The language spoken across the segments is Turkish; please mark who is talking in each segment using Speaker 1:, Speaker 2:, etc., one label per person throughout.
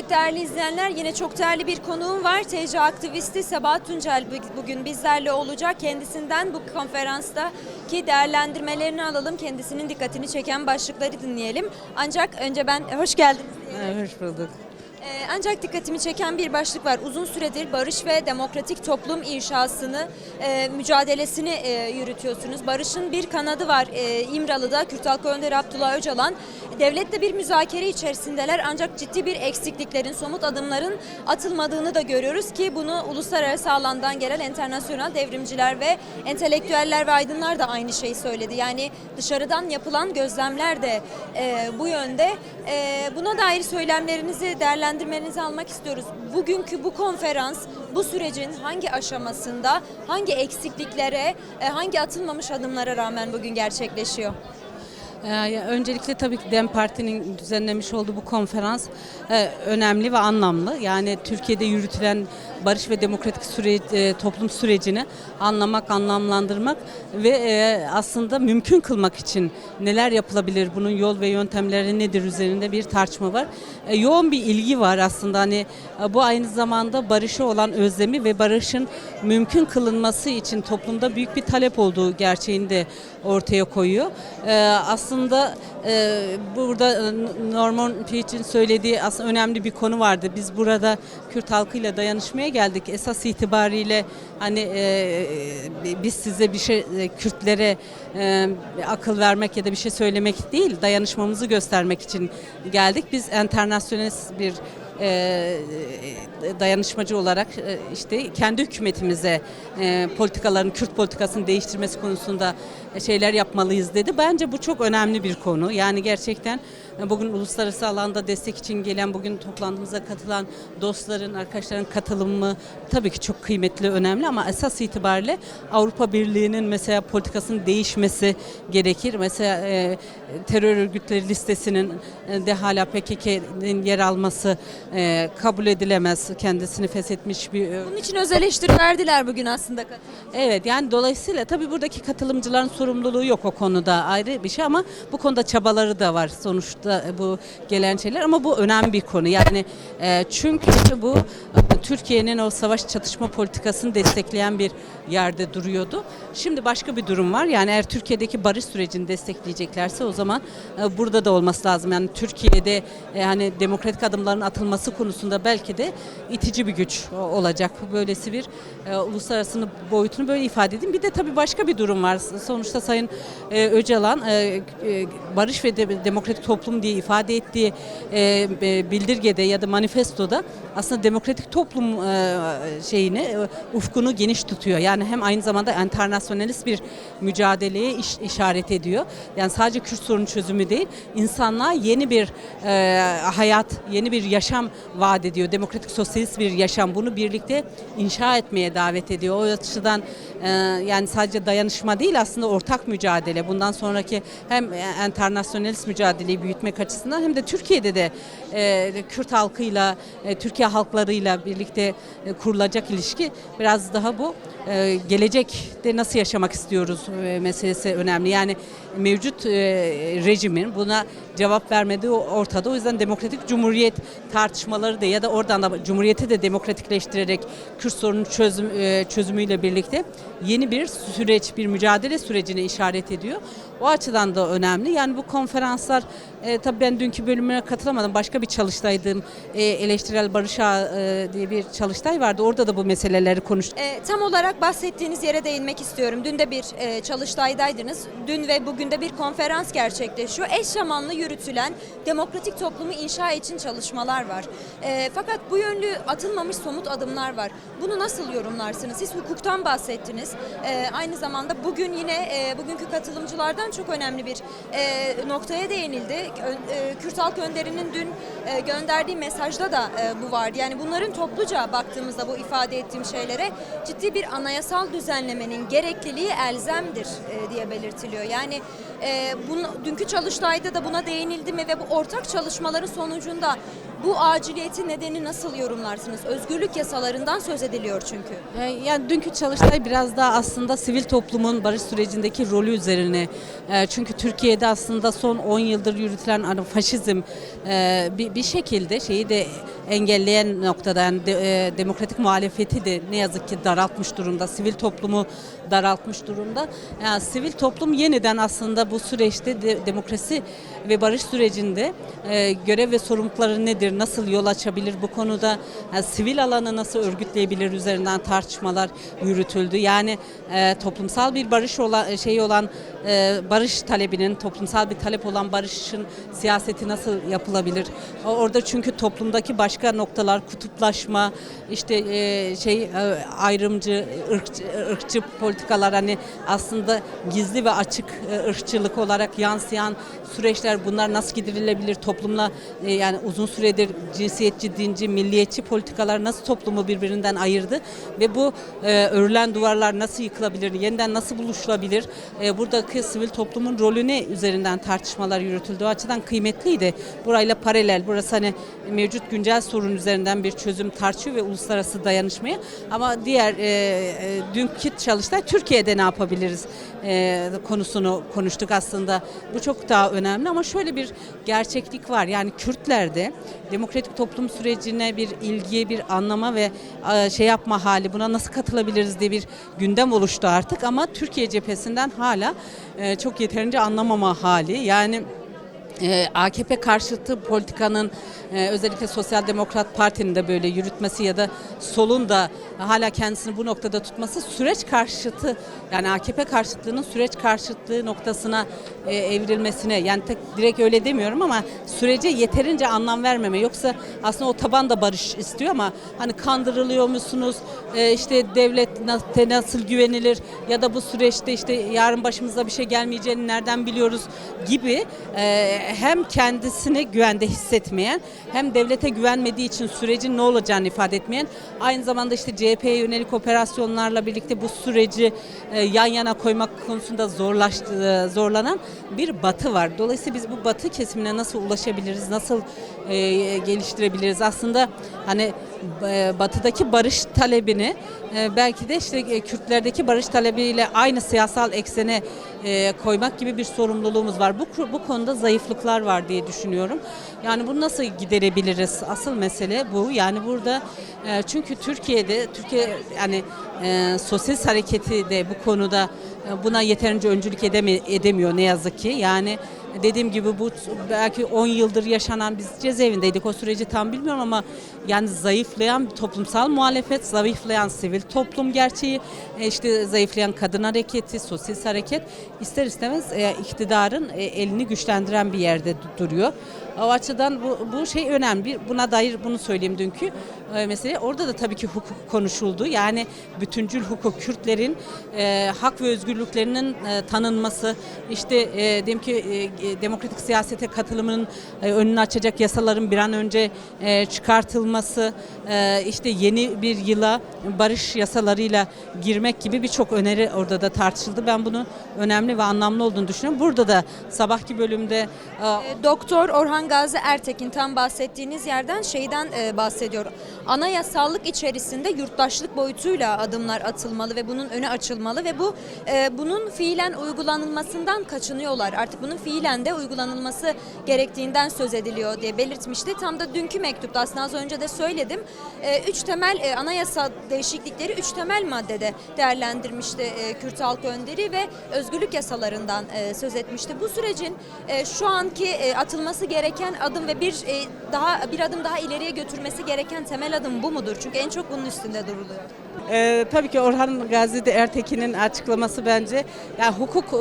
Speaker 1: Evet değerli izleyenler yine çok değerli bir konuğum var. TC aktivisti Sebahat Tuncel bu- bugün bizlerle olacak. Kendisinden bu konferansta ki değerlendirmelerini alalım. Kendisinin dikkatini çeken başlıkları dinleyelim. Ancak önce ben hoş geldiniz.
Speaker 2: Hoş bulduk.
Speaker 1: Ee, ancak dikkatimi çeken bir başlık var. Uzun süredir barış ve demokratik toplum inşasını, e, mücadelesini e, yürütüyorsunuz. Barış'ın bir kanadı var e, İmralı'da. Kürt Halkı Önderi Abdullah Öcalan. Devletle bir müzakere içerisindeler ancak ciddi bir eksikliklerin, somut adımların atılmadığını da görüyoruz ki bunu uluslararası alandan gelen internasyonel devrimciler ve entelektüeller ve aydınlar da aynı şeyi söyledi. Yani dışarıdan yapılan gözlemler de e, bu yönde. E, buna dair söylemlerinizi, değerlendirmenizi almak istiyoruz. Bugünkü bu konferans bu sürecin hangi aşamasında, hangi eksikliklere, e, hangi atılmamış adımlara rağmen bugün gerçekleşiyor?
Speaker 2: Ee, öncelikle tabii ki DEM Parti'nin düzenlemiş olduğu bu konferans e, önemli ve anlamlı. Yani Türkiye'de yürütülen barış ve demokratik süre, e, toplum sürecini anlamak, anlamlandırmak ve e, aslında mümkün kılmak için neler yapılabilir, bunun yol ve yöntemleri nedir üzerinde bir tartışma var. E, yoğun bir ilgi var aslında hani e, bu aynı zamanda barışa olan özlemi ve barışın mümkün kılınması için toplumda büyük bir talep olduğu gerçeğini de ortaya koyuyor. E, aslında e, burada e, Norman Peach'in söylediği aslında önemli bir konu vardı. Biz burada Kürt halkıyla dayanışmaya geldik. Esas itibariyle hani e, biz size bir şey e, Kürtlere e, akıl vermek ya da bir şey söylemek değil, dayanışmamızı göstermek için geldik. Biz internasyonist bir e, dayanışmacı olarak e, işte kendi hükümetimize e, politikaların Kürt politikasını değiştirmesi konusunda şeyler yapmalıyız dedi. Bence bu çok önemli bir konu. Yani gerçekten e, bugün uluslararası alanda destek için gelen bugün toplantımıza katılan dostların, arkadaşların katılımı tabii ki çok kıymetli, önemli ama esas itibariyle Avrupa Birliği'nin mesela politikasının değişmesi gerekir. Mesela e, terör örgütleri listesinin e, de hala PKK'nin yer alması e, kabul edilemez. Kendisini feshetmiş bir
Speaker 1: Bunun için öz eleştiri verdiler bugün aslında.
Speaker 2: Evet yani dolayısıyla tabii buradaki katılımcıların sorumluluğu yok o konuda ayrı bir şey ama bu konuda çabaları da var sonuçta bu gelen şeyler ama bu önemli bir konu. Yani e, çünkü bu e, Türkiye'nin o savaş çatışma politikasını destekleyen bir yerde duruyordu. Şimdi başka bir durum var. Yani eğer Türkiye'deki barış sürecini destekleyeceklerse o zaman e, burada da olması lazım. Yani Türkiye'de e, hani demokratik adımların atılması konusunda belki de itici bir güç olacak. Böylesi bir e, uluslararası boyutunu böyle ifade edeyim. Bir de tabii başka bir durum var. Sonuçta Sayın e, Öcalan e, e, barış ve de- demokratik toplum diye ifade ettiği e, e, bildirgede ya da manifestoda aslında demokratik toplum e, şeyini e, ufkunu geniş tutuyor. Yani hem aynı zamanda internasyonalist bir mücadeleye iş- işaret ediyor. Yani sadece Kürt sorunu çözümü değil, insanlığa yeni bir e, hayat, yeni bir yaşam vaat ediyor. Demokratik sosyalist bir yaşam. Bunu birlikte inşa etmeye davet ediyor. O açıdan e, yani sadece dayanışma değil aslında ortak mücadele. Bundan sonraki hem internasyonalist mücadeleyi büyütmek açısından hem de Türkiye'de de e, Kürt halkıyla, e, Türkiye halklarıyla birlikte e, kurulacak ilişki biraz daha bu e, gelecekte nasıl yaşamak istiyoruz e, meselesi önemli. Yani mevcut e, rejimin buna cevap vermediği ortada. O yüzden demokratik cumhuriyet tartışmaları da ya da oradan da cumhuriyeti de demokratikleştirerek Kürt sorunu çözüm, e, çözümüyle birlikte yeni bir süreç, bir mücadele sürecine işaret ediyor. O açıdan da önemli. Yani bu konferanslar e, tabii ben dünkü bölümüne katılamadım. Başka bir çalıştaydım. E, eleştirel barış Ağı, e, diye bir çalıştay vardı. Orada da bu meseleleri konuştuk.
Speaker 1: E, tam olarak bahsettiğiniz yere değinmek istiyorum. Dün de bir e, çalıştaydaydınız. Dün ve bugün de bir konferans gerçekleşiyor. Eş zamanlı yürütülen demokratik toplumu inşa için çalışmalar var. E, fakat bu yönlü atılmamış somut adımlar var. Bunu nasıl yorumlarsınız? Siz hukuktan bahsettiniz. E, aynı zamanda bugün yine e, bugünkü katılımcılardan çok önemli bir e, noktaya değinildi. E, Kürt Halk Önderi'nin dün e, gönderdiği mesajda da e, bu vardı. Yani bunların topluca baktığımızda bu ifade ettiğim şeylere ciddi bir anayasal düzenlemenin gerekliliği elzemdir e, diye belirtiliyor. Yani e, bunu, dünkü çalıştayda da buna değinildi mi ve bu ortak çalışmaların sonucunda Bu aciliyeti nedeni nasıl yorumlarsınız? Özgürlük yasalarından söz ediliyor çünkü.
Speaker 2: Yani dünkü çalıştay biraz daha aslında sivil toplumun barış sürecindeki rolü üzerine. E, Çünkü Türkiye'de aslında son 10 yıldır yürütülen hani faşizm e, bir şekilde şeyi de engelleyen noktada yani de- e, demokratik muhalefeti de ne yazık ki daraltmış durumda. Sivil toplumu daraltmış durumda. Yani sivil toplum yeniden aslında bu süreçte de- demokrasi ve barış sürecinde e, görev ve sorumlulukları nedir, nasıl yol açabilir bu konuda yani sivil alanı nasıl örgütleyebilir üzerinden tartışmalar yürütüldü. Yani e, toplumsal bir barış olan şey olan e, barış talebinin toplumsal bir talep olan barışın siyaseti nasıl yapılabilir? Orada çünkü toplumdaki başka noktalar kutuplaşma, işte e, şey e, ayrımcı, ırkçı, ırkçı politikalar hani aslında gizli ve açık e, ırkçılık olarak yansıyan süreçler bunlar nasıl giderilebilir toplumla e, yani uzun süredir cinsiyetçi, dinci, milliyetçi politikalar nasıl toplumu birbirinden ayırdı ve bu e, örülen duvarlar nasıl yıkılabilir, yeniden nasıl buluşulabilir? E, buradaki sivil toplumun rolü ne üzerinden tartışmalar yürütüldü. O açıdan kıymetliydi. Burayla paralel, burası hani mevcut güncel sorun üzerinden bir çözüm tartışıyor ve uluslararası dayanışmaya. Ama diğer e, e, dünkü çalıştay Türkiye'de ne yapabiliriz e, konusunu konuştuk aslında. Bu çok daha önemli ama şöyle bir gerçeklik var. Yani Kürtlerde demokratik toplum sürecine bir ilgiye, bir anlama ve e, şey yapma hali buna nasıl katılabiliriz diye bir gündem oluştu artık ama Türkiye cephesinden hala e, çok yeterince anlamama hali. Yani AKP karşıtı politikanın e, özellikle Sosyal Demokrat Parti'nin de böyle yürütmesi ya da solun da hala kendisini bu noktada tutması süreç karşıtı yani AKP karşıtlığının süreç karşıtlığı noktasına e, evrilmesine yani tek direkt öyle demiyorum ama sürece yeterince anlam vermeme. Yoksa aslında o taban da barış istiyor ama hani kandırılıyor musunuz? E, işte devlet na- nasıl güvenilir? Ya da bu süreçte işte yarın başımıza bir şey gelmeyeceğini nereden biliyoruz? Gibi hem kendisini güvende hissetmeyen hem devlete güvenmediği için sürecin ne olacağını ifade etmeyen aynı zamanda işte CHP'ye yönelik operasyonlarla birlikte bu süreci e, yan yana koymak konusunda zorlaştı, e, zorlanan bir batı var. Dolayısıyla biz bu batı kesimine nasıl ulaşabiliriz, nasıl e, geliştirebiliriz? Aslında hani batıdaki barış talebini belki de işte Kürtlerdeki barış talebiyle aynı siyasal eksene e, koymak gibi bir sorumluluğumuz var. Bu bu konuda zayıflıklar var diye düşünüyorum. Yani bunu nasıl giderebiliriz? Asıl mesele bu. Yani burada e, çünkü Türkiye'de Türkiye yani e, sosyalist hareketi de bu konuda e, buna yeterince öncülük edemi, edemiyor ne yazık ki. Yani dediğim gibi bu belki 10 yıldır yaşanan biz cezaevindeydik o süreci tam bilmiyorum ama yani zayıflayan toplumsal muhalefet, zayıflayan sivil toplum gerçeği, e, işte zayıflayan kadın hareketi, sosyalist hareket ister istemez e, iktidarın e, elini güçlendiren bir yerde du- duruyor. O açıdan bu, bu şey önemli. Buna dair bunu söyleyeyim dünkü e, mesele. Orada da tabii ki hukuk konuşuldu. Yani bütüncül hukuk, Kürtlerin e, hak ve özgürlüklerinin e, tanınması, işte e, diyelim ki e, e, demokratik siyasete katılımının e, önünü açacak yasaların bir an önce e, çıkartılması, e, işte yeni bir yıla barış yasalarıyla girmek gibi birçok öneri orada da tartışıldı. Ben bunu önemli ve anlamlı olduğunu düşünüyorum. Burada da sabahki bölümde E,
Speaker 1: Doktor Orhan Gazi Ertekin tam bahsettiğiniz yerden şeyden e, bahsediyor. Anayasallık içerisinde yurttaşlık boyutuyla adımlar atılmalı ve bunun önü açılmalı ve bu e, bunun fiilen uygulanılmasından kaçınıyorlar. Artık bunun fiilen de uygulanılması gerektiğinden söz ediliyor diye belirtmişti. Tam da dünkü mektupta aslında az önce de söyledim. E, üç temel e, anayasa değişiklikleri üç temel maddede değerlendirmişti e, Kürt Halk Önderi ve özgürlük yasalarından e, söz etmişti. Bu sürecin e, şu anki e, atılması gereken adım ve bir e, daha bir adım daha ileriye götürmesi gereken temel adım bu mudur? Çünkü en çok bunun üstünde duruluyor.
Speaker 2: Ee, tabii ki Orhan Gazi de Ertekin'in açıklaması bence yani hukuk e,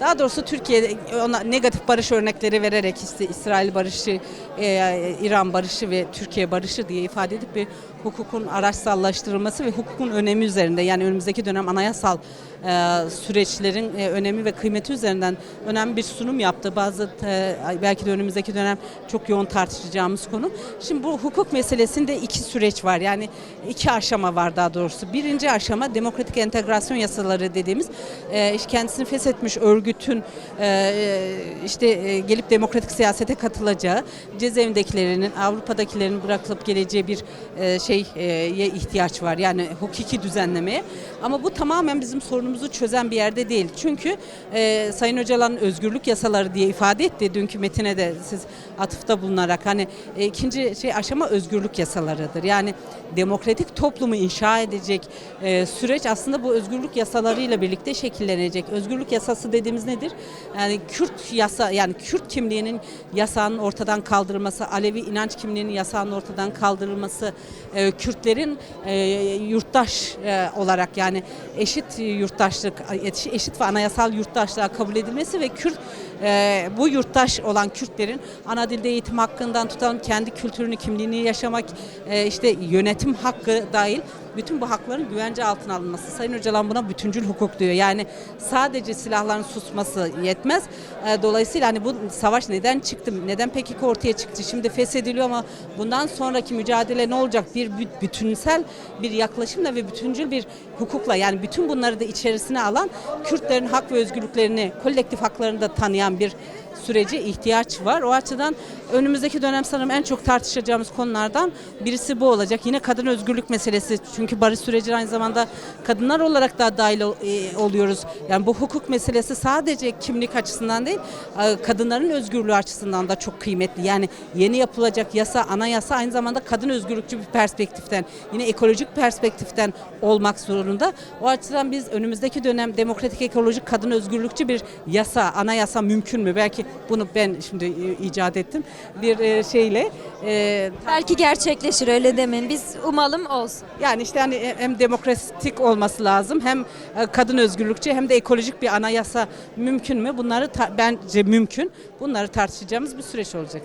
Speaker 2: daha doğrusu Türkiye ona negatif barış örnekleri vererek işte İsrail barışı, e, İran barışı ve Türkiye barışı diye ifade edip bir hukukun araçsallaştırılması ve hukukun önemi üzerinde yani önümüzdeki dönem anayasal e, süreçlerin e, önemi ve kıymeti üzerinden önemli bir sunum yaptı. Bazı e, belki de önümüzdeki dönem çok yoğun tartışacağımız konu. Şimdi bu hukuk meselesinde iki süreç var. Yani iki aşama var daha doğrusu. Birinci aşama demokratik entegrasyon yasaları dediğimiz e, kendisini feshetmiş örgütün e, işte e, gelip demokratik siyasete katılacağı, cezaevindekilerinin, Avrupa'dakilerin bırakılıp geleceği bir e, şeye ihtiyaç var. Yani hukuki düzenlemeye. Ama bu tamamen bizim sorunumuzu çözen bir yerde değil. Çünkü e, Sayın Öcalan'ın özgürlük yasaları diye ifade etti dünkü metine de siz atıfta bulunarak hani e, ikinci şey aşama özgürlük yasalarıdır. Yani demokratik toplumu inşa edecek e, süreç aslında bu özgürlük yasalarıyla birlikte şekillenecek. Özgürlük yasası dediğimiz nedir? Yani Kürt yasa yani Kürt kimliğinin yasağının ortadan kaldırılması, Alevi inanç kimliğinin yasağının ortadan kaldırılması, e, Kürtlerin e, yurttaş e, olarak yani eşit yurttaşlık, eşit- ve anayasal yurttaşlığa kabul edilmesi ve Kürt bu yurttaş olan Kürtlerin ana dilde eğitim hakkından tutan kendi kültürünü, kimliğini yaşamak, işte yönetim hakkı dahil bütün bu hakların güvence altına alınması. Sayın Öcalan buna bütüncül hukuk diyor. Yani sadece silahların susması yetmez. E, dolayısıyla hani bu savaş neden çıktı? Neden PKK ortaya çıktı? Şimdi feshediliyor ama bundan sonraki mücadele ne olacak? Bir bü- bütünsel bir yaklaşımla ve bütüncül bir hukukla yani bütün bunları da içerisine alan Kürtlerin hak ve özgürlüklerini, kolektif haklarını da tanıyan bir sürece ihtiyaç var. O açıdan önümüzdeki dönem sanırım en çok tartışacağımız konulardan birisi bu olacak. Yine kadın özgürlük meselesi. Çünkü barış süreci aynı zamanda kadınlar olarak da dahil e, oluyoruz. Yani bu hukuk meselesi sadece kimlik açısından değil, e, kadınların özgürlüğü açısından da çok kıymetli. Yani yeni yapılacak yasa, anayasa aynı zamanda kadın özgürlükçü bir perspektiften, yine ekolojik perspektiften olmak zorunda. O açıdan biz önümüzdeki dönem demokratik ekolojik kadın özgürlükçü bir yasa, anayasa mümkün mü? Belki bunu ben şimdi e, icat ettim. Bir e, şeyle e,
Speaker 1: Belki gerçekleşir öyle demeyin. Biz umalım olsun.
Speaker 2: yani işte hani hem demokratik olması lazım hem e, kadın özgürlükçü hem de ekolojik bir anayasa mümkün mü? Bunları bence mümkün. Bunları tartışacağımız bir süreç olacak.